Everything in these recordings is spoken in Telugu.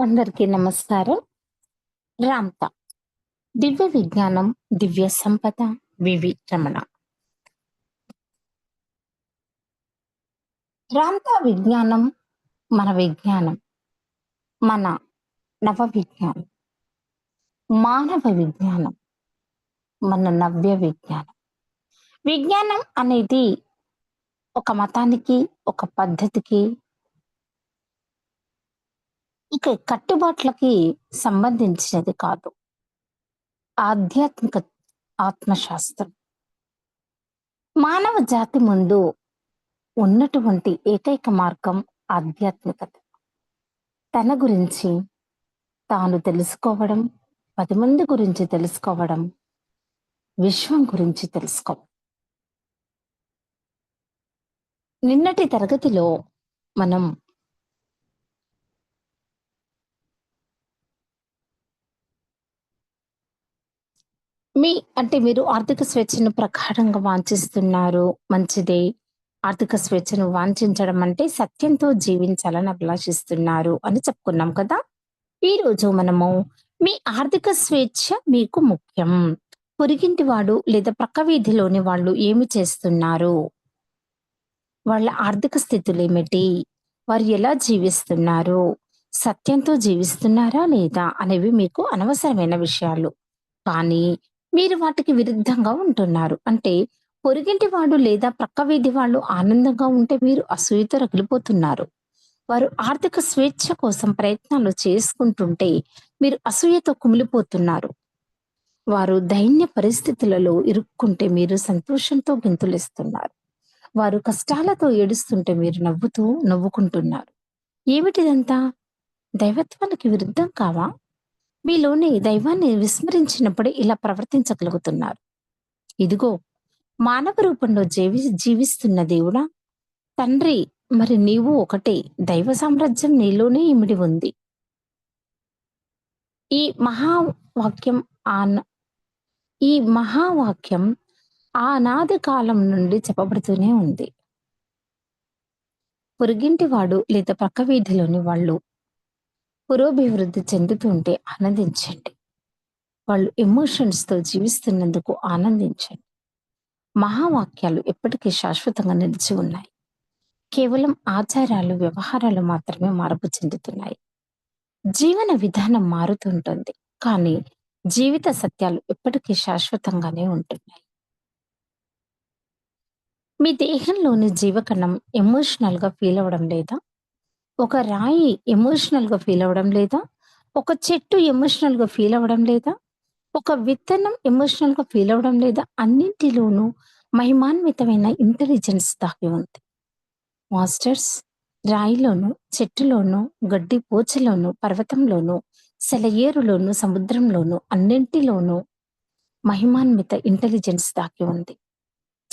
అందరికీ నమస్కారం. రామ్త దివ్య విజ్ఞానం దివ్య సంపద వివి రమణ. రామ్త విజ్ఞానం మన విజ్ఞానం మన నవ విజ్ఞానం మానవ విజ్ఞానం మన నవ్య విజ్ఞానం. విజ్ఞానం అనేది ఒక మతానికి ఒక పద్ధతికి ఇక కట్టుబాట్లకి సంబంధించినది కాదు. ఆధ్యాత్మిక ఆత్మశాస్త్రం. మానవ జాతి ముందు ఉన్నటువంటి ఏకైక మార్గం ఆధ్యాత్మికత. తన గురించి తాను తెలుసుకోవడం పది మంది గురించి తెలుసుకోవడం విశ్వం గురించి తెలుసుకోవడం. నిన్నటి తరగతిలో మనం మీ అంటే మీరు ఆర్థిక స్వేచ్ఛను ప్రకారంగా వాంఛిస్తున్నారు. మంచిదే. ఆర్థిక స్వేచ్ఛను వాంఛించడం అంటే సత్యంతో జీవించాలని అభిలాషిస్తున్నారు అని చెప్పుకున్నాం కదా. ఈ రోజు మనము మీ ఆర్థిక స్వేచ్ఛ మీకు ముఖ్యం. పొరిగింటి వాడు లేదా ప్రక్క వీధిలోని వాళ్ళు ఏమి చేస్తున్నారు? వాళ్ళ ఆర్థిక స్థితులు ఏమిటి? వారు ఎలా జీవిస్తున్నారు? సత్యంతో జీవిస్తున్నారా లేదా అనేవి మీకు అనవసరమైన విషయాలు. కానీ మీరు వాటికి విరుద్ధంగా ఉంటున్నారు. అంటే పొరుగింటి వాడు లేదా ప్రక్క వీధి వాళ్ళు ఆనందంగా ఉంటే మీరు అసూయతో రగిలిపోతున్నారు వారు ఆర్థిక స్వేచ్ఛ కోసం ప్రయత్నాలు చేసుకుంటుంటే మీరు అసూయతో కుమిలిపోతున్నారు. వారు దైన్య పరిస్థితులలో ఇరుక్కుంటే మీరు సంతోషంతో గెంతులేస్తున్నారు. వారు కష్టాలతో ఏడుస్తుంటే మీరు నవ్వుతూ నవ్వుకుంటున్నారు. ఏమిటిదంతా? దైవత్వానికి విరుద్ధం కావా? మీలోని దైవాన్ని విస్మరించినప్పుడే ఇలా ప్రవర్తించగలుగుతున్నారు. ఇదిగో మానవ రూపంలో జీవి జీవిస్తున్న దేవుడా తండ్రి మరి నీవు ఒకటే దైవ సామ్రాజ్యం నీలోనే ఇమిడి ఉంది. ఈ మహావాక్యం ఆన ఈ మహావాక్యం ఆనాది కాలం నుండి చెప్పబడుతూనే ఉంది. పొరుగింటి వాడు లేదా పక్క వీధిలోని వాళ్ళు పురోభివృద్ధి చెందుతుంటే ఆనందించండి. వాళ్ళు ఎమోషన్స్తో జీవిస్తున్నందుకు ఆనందించండి. మహావాక్యాలు ఎప్పటికీ శాశ్వతంగా నిలిచి ఉన్నాయి. కేవలం ఆచారాలు వ్యవహారాలు మాత్రమే మార్పు చెందుతున్నాయి. జీవన విధానం మారుతుంటుంది కానీ జీవిత సత్యాలు ఎప్పటికీ శాశ్వతంగానే ఉంటున్నాయి. మీ దేహంలోని జీవకణం ఎమోషనల్గా ఫీల్ అవ్వడం లేదా? ఒక రాయి ఎమోషనల్గా ఫీల్ అవ్వడం లేదా? ఒక చెట్టు ఎమోషనల్గా ఫీల్ అవ్వడం లేదా? ఒక విత్తనం ఎమోషనల్గా ఫీల్ అవ్వడం లేదా? అన్నింటిలోనూ మహిమాన్వితమైన ఇంటెలిజెన్స్ దాగి ఉంది. మాస్టర్స్ రాయిలోను చెట్టులోను గడ్డి పోచలోను పర్వతంలోను సెలయేరులోను సముద్రంలోను అన్నింటిలోనూ మహిమాన్విత ఇంటెలిజెన్స్ దాగి ఉంది.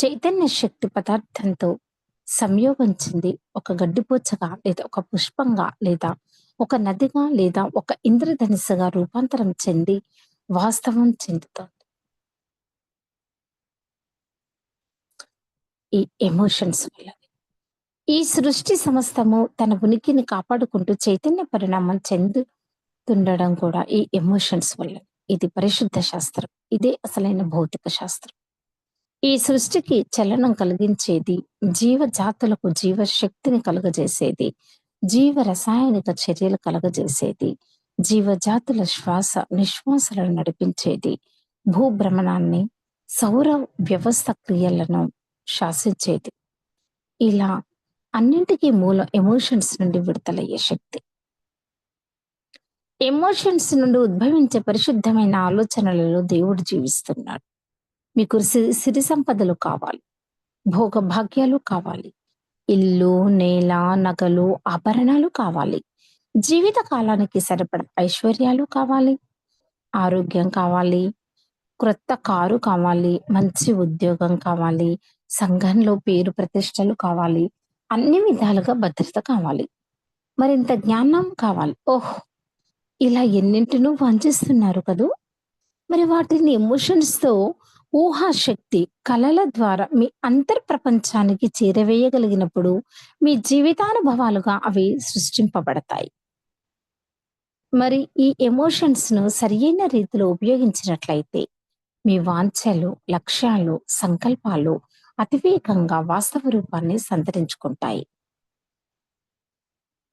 చైతన్య శక్తి పదార్థంతో సంయోగం చెంది ఒక గడ్డిపోచగా లేదా ఒక పుష్పంగా లేదా ఒక నదిగా లేదా ఒక ఇంద్రధనుసుగా రూపాంతరం చెంది వాస్తవం చెందుతోంది. ఈ ఎమోషన్స్ వల్ల ఈ సృష్టి సమస్తము తన ఉనికిని కాపాడుకుంటూ చైతన్య పరిణామం చెందుతుండడం కూడా ఈ ఎమోషన్స్ వల్ల ఇది పరిశుద్ధ శాస్త్రం. ఇదే అసలైన భౌతిక శాస్త్రం. ఈ సృష్టికి చలనం కలిగించేది జీవజాతులకు జీవశక్తిని కలుగజేసేది జీవ రసాయనిక చర్యలు కలగజేసేది జీవజాతుల శ్వాస నిశ్వాసలను నడిపించేది భూభ్రమణాన్ని సౌర వ్యవస్థ క్రియలను శాసించేది. ఇలా అన్నింటికీ మూలం ఎమోషన్స్ నుండి విడుదలయ్యే శక్తి. ఎమోషన్స్ నుండి ఉద్భవించే పరిశుద్ధమైన ఆలోచనలలో దేవుడు జీవిస్తున్నాడు. మీకు సి- సిరి సంపదలు కావాలి. భోగ భాగ్యాలు కావాలి. ఇల్లు నేల నగలు ఆభరణాలు కావాలి. జీవిత కాలానికి సరిపడ ఐశ్వర్యాలు కావాలి. ఆరోగ్యం కావాలి. క్రొత్త కారు కావాలి. మంచి ఉద్యోగం కావాలి. సంఘంలో పేరు ప్రతిష్టలు కావాలి. అన్ని విధాలుగా భద్రత కావాలి. మరింత జ్ఞానం కావాలి. ఓహ్! ఇలా ఎన్నింటినో వంచిస్తున్నారు కదూ? మరి వాటిని ఎమోషన్స్తో ఊహాశక్తి కళల ద్వారా మీ అంతర్ ప్రపంచానికి చేరవేయగలిగినప్పుడు మీ జీవితానుభవాలుగా అవి సృష్టింపబడతాయి మరి ఈ ఎమోషన్స్‌ను సరియైన రీతిలో ఉపయోగించినట్లయితే, మీ వాంఛలు, లక్ష్యాలు, సంకల్పాలు అతివేగంగా వాస్తవ రూపాన్ని సంతరించుకుంటాయి.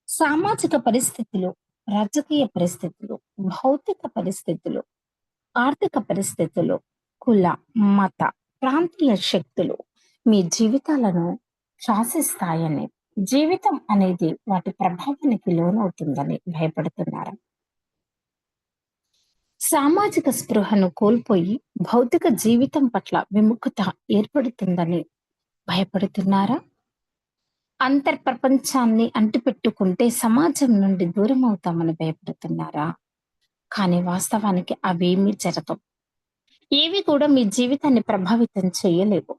సామాజిక పరిస్థితులు, రాజకీయ పరిస్థితులు, భౌతిక పరిస్థితులు, ఆర్థిక పరిస్థితులు, కుల, మత, ప్రాంతీయ శక్తులు మీ జీవితాలను శాసిస్తాయని, జీవితం అనేది వాటి ప్రభావానికి లోనవుతుందని భయపడుతున్నారా? సామాజిక స్పృహను కోల్పోయి భౌతిక జీవితం పట్ల విముఖత ఏర్పడుతుందని భయపడుతున్నారా? అంతర్ ప్రపంచాన్ని అంటిపెట్టుకుంటే సమాజం నుండి దూరం అవుతామని భయపడుతున్నారా? కానీ వాస్తవానికి అవేమీ జరగవు. ఏవి కూడా మీ జీవితాన్ని ప్రభావితం చేయలేవు.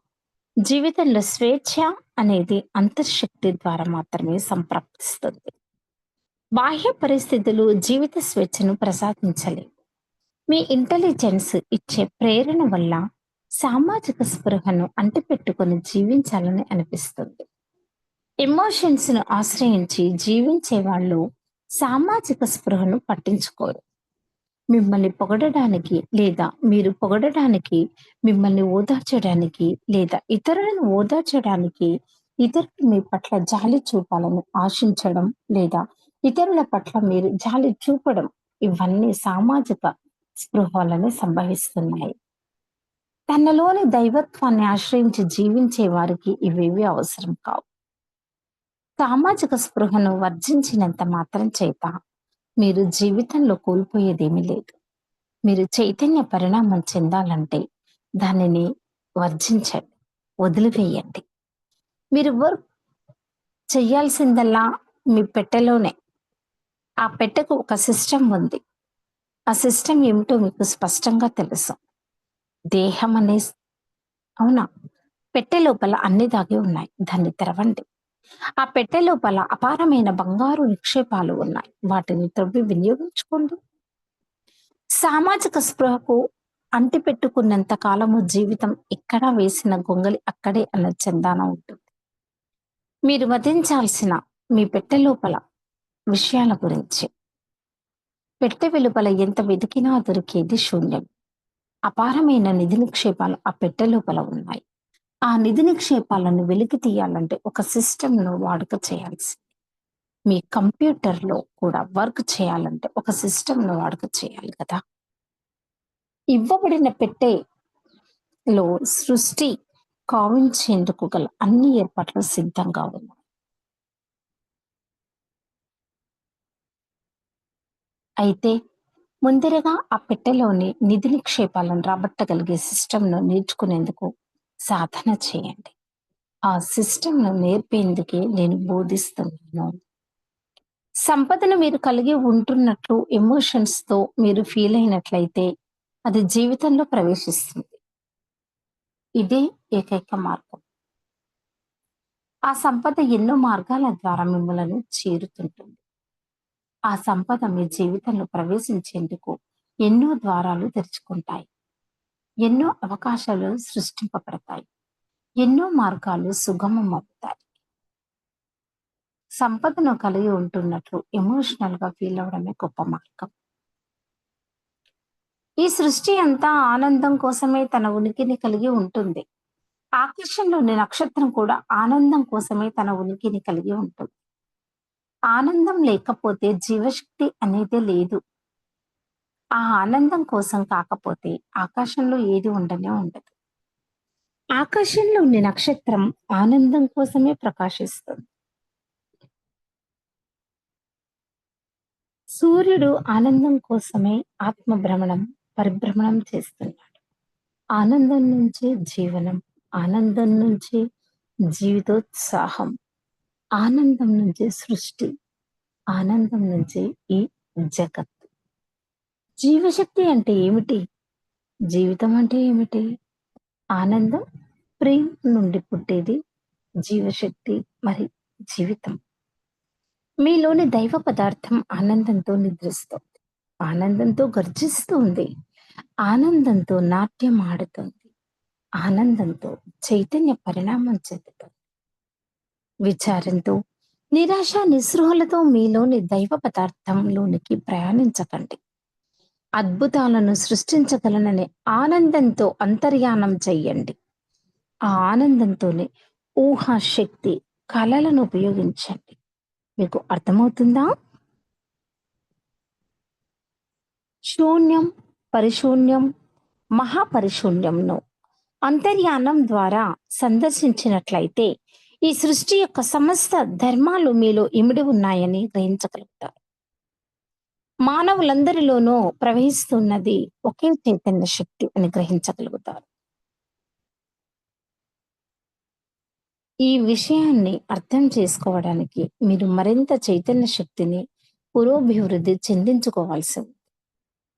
జీవితంలో స్వేచ్ఛ అనేది అంతర్శక్తి ద్వారా మాత్రమే సంప్రాప్తిస్తుంది. బాహ్య పరిస్థితులు జీవిత స్వేచ్ఛను ప్రసాదించలేవు. మీ ఇంటెలిజెన్స్ ఇచ్చే ప్రేరణ వల్ల సామాజిక స్పృహను అంటిపెట్టుకొని జీవించాలని అనిపిస్తుంది. ఎమోషన్స్‌ను ఆశ్రయించి జీవించే వాళ్ళు సామాజిక స్పృహను పట్టించుకోరు. మిమ్మల్ని పొగడడానికి లేదా మీరు పొగడడానికి, మిమ్మల్ని ఓదార్చడానికి లేదా ఇతరులను ఓదార్చడానికి ఇతరులు మీ పట్ల జాలి చూపాలని ఆశించడం లేదా ఇతరుల పట్ల మీరు జాలి చూపడం ఇవన్నీ సామాజిక స్పృహ సంభవిస్తున్నాయి. తనలోని దైవత్వాన్ని ఆశ్రయించి జీవించే వారికి ఇవేవి అవసరం కావు. సామాజిక స్పృహను వర్జించినంత మాత్రం చేత మీరు జీవితంలో కోల్పోయేదేమీ లేదు. మీరు చైతన్య పరిణామం చెందాలంటే దానిని వర్జించండి. వదిలివేయండి. మీరు వర్క్ చెయ్యాల్సిందల్లా మీ పెట్టెలోనే. ఆ పెట్టెకు ఒక సిస్టమ్ ఉంది. ఆ సిస్టమ్ ఏమిటో మీకు స్పష్టంగా తెలుసు. దేహం అనే అవునా? పెట్టె లోపల అన్ని దాగి ఉన్నాయి. దాన్ని తెరవండి. ఆ పెట్టె లోపల అపారమైన బంగారు నిక్షేపాలు ఉన్నాయి. వాటిని త్రవ్వి వినియోగించుకోండి. సామాజిక స్పృహకు అంటిపెట్టుకున్నంత కాలము జీవితం ఎక్కడ వేసిన గొంగలి అక్కడే అన్న చందాన ఉంటుంది. మీరు వధించాల్సిన మీ పెట్టె లోపల విషయాల గురించి. పెట్టె వెలుపల ఎంత వెతికినా దొరికేది శూన్యం. అపారమైన నిధి నిక్షేపాలు ఆ పెట్టె లోపల ఉన్నాయి. ఆ నిధి నిక్షేపాలను వెలికి తీయాలంటే ఒక సిస్టమ్‌ను వాడుక చేయాల్సింది. మీ కంప్యూటర్‌లో కూడా వర్క్ చేయాలంటే ఒక సిస్టమ్‌ను వాడుక చేయాలి కదా! ఇవ్వబడిన పెట్టెలో సృష్టి కావించేందుకు గల అన్ని ఏర్పాట్లు సిద్ధంగా ఉన్నాయి. అయితే ముందరగా ఆ పెట్టెలోని నిధి నిక్షేపాలను రాబట్టగలిగే సిస్టమ్‌ను నేర్చుకునేందుకు సాధన చేయండి. ఆ సిస్టమ్‌ను నేర్పేందుకే నేను బోధిస్తున్నాను. సంపదను మీరు కలిగి ఉంటున్నట్లు ఎమోషన్స్‌తో మీరు ఫీల్ అయినట్లయితే అది జీవితంలో ప్రవేశిస్తుంది. ఇదే ఏకైక మార్గం. ఆ సంపద ఎన్నో మార్గాల ద్వారా మిమ్మలను చేరుతుంటుంది. ఆ సంపద మీ జీవితంలో ప్రవేశించేందుకు ఎన్నో ద్వారాలు తెరుచుకుంటాయి. ఎన్నో అవకాశాలు సృష్టింపబడతాయి. ఎన్నో మార్గాలు సుగమం అవుతాయి సంపదను కలిగి ఉంటున్నట్లు ఎమోషనల్గా ఫీల్ అవ్వడమే గొప్ప మార్గం. ఈ సృష్టి అంతా ఆనందం కోసమే తన ఉనికిని కలిగి ఉంటుంది. ఆకాశంలోని నక్షత్రం కూడా ఆనందం కోసమే తన ఉనికిని కలిగి ఉంటుంది. ఆనందం లేకపోతే జీవశక్తి అనేదే లేదు. ఆ ఆనందం కోసం కాకపోతే ఆకాశంలో ఏది ఉండనే ఉండదు. ఆకాశంలోని నక్షత్రం ఆనందం కోసమే ప్రకాశిస్తుంది. సూర్యుడు ఆనందం కోసమే ఆత్మ భ్రమణం, పరిభ్రమణం చేస్తున్నాడు. ఆనందం నుంచే జీవనం, ఆనందం నుంచే జీవితోత్సాహం, ఆనందం నుంచే సృష్టి, ఆనందం నుంచే ఈ జగత్ జీవశక్తి అంటే ఏమిటి? జీవితం అంటే ఏమిటి? ఆనందం, ప్రేమ నుండి పుట్టేది జీవశక్తి మరి జీవితం. మీలోని దైవ పదార్థం ఆనందంతో నిద్రిస్తోంది. ఆనందంతో గర్జిస్తుంది. ఆనందంతో నాట్యం ఆడుతుంది. ఆనందంతో చైతన్య పరిణామం చెందుతుంది. విచారంతో, నిరాశ, నిస్పృహలతో మీలోని దైవ పదార్థంలోనికి ప్రయాణించకండి. అద్భుతాలను సృష్టించగలననే ఆనందంతో అంతర్యానం చెయ్యండి. ఆ ఆనందంతోనే ఊహాశక్తి, కళలను ఉపయోగించండి. మీకు అర్థమవుతుందా? శూన్యం, పరిశూన్యం, మహాపరిశూన్యంను అంతర్యానం ద్వారా సందర్శించినట్లయితే ఈ సృష్టి యొక్క సమస్త ధర్మాలు మీలో ఇమిడి ఉన్నాయని గ్రహించగలుగుతారు. మానవులందరిలోనూ ప్రవహిస్తున్నది ఒకే చైతన్య శక్తి అని గ్రహించగలుగుతారు. ఈ విషయాన్ని అర్థం చేసుకోవడానికి మీరు మరింత చైతన్య శక్తిని పురోభివృద్ధి చెందించుకోవాల్సి ఉంది.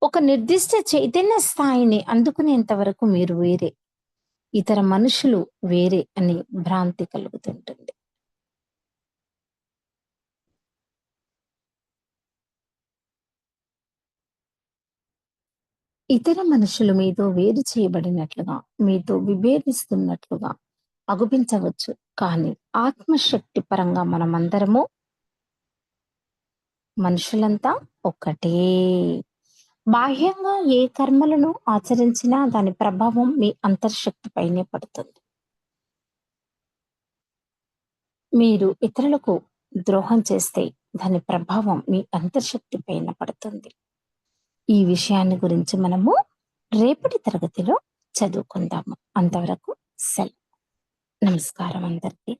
ఒక నిర్దిష్ట చైతన్య స్థాయిని అందుకునేంత వరకు మీరు వేరే. ఇతర మనుషులు వేరే అని భ్రాంతి కలుగుతుంటుంది. ఇతర మనుషులు మీతో వేరు చేయబడినట్లుగా, మీతో విభేదిస్తున్నట్లుగా అగుపించవచ్చు. కానీ ఆత్మశక్తి పరంగా మనమందరము మనుషులంతా ఒక్కటే. బాహ్యంగా ఏ కర్మలను ఆచరించినా దాని ప్రభావం మీ అంతర్శక్తి పైనే పడుతుంది. మీరు ఇతరులకు ద్రోహం చేస్తే దాని ప్రభావం మీ అంతర్శక్తి పైన పడుతుంది. ఈ విషయాన్ని గురించి మనము రేపటి తరగతిలో చదువుకుందాము. అంతవరకు సెలవు. నమస్కారం అందరికీ.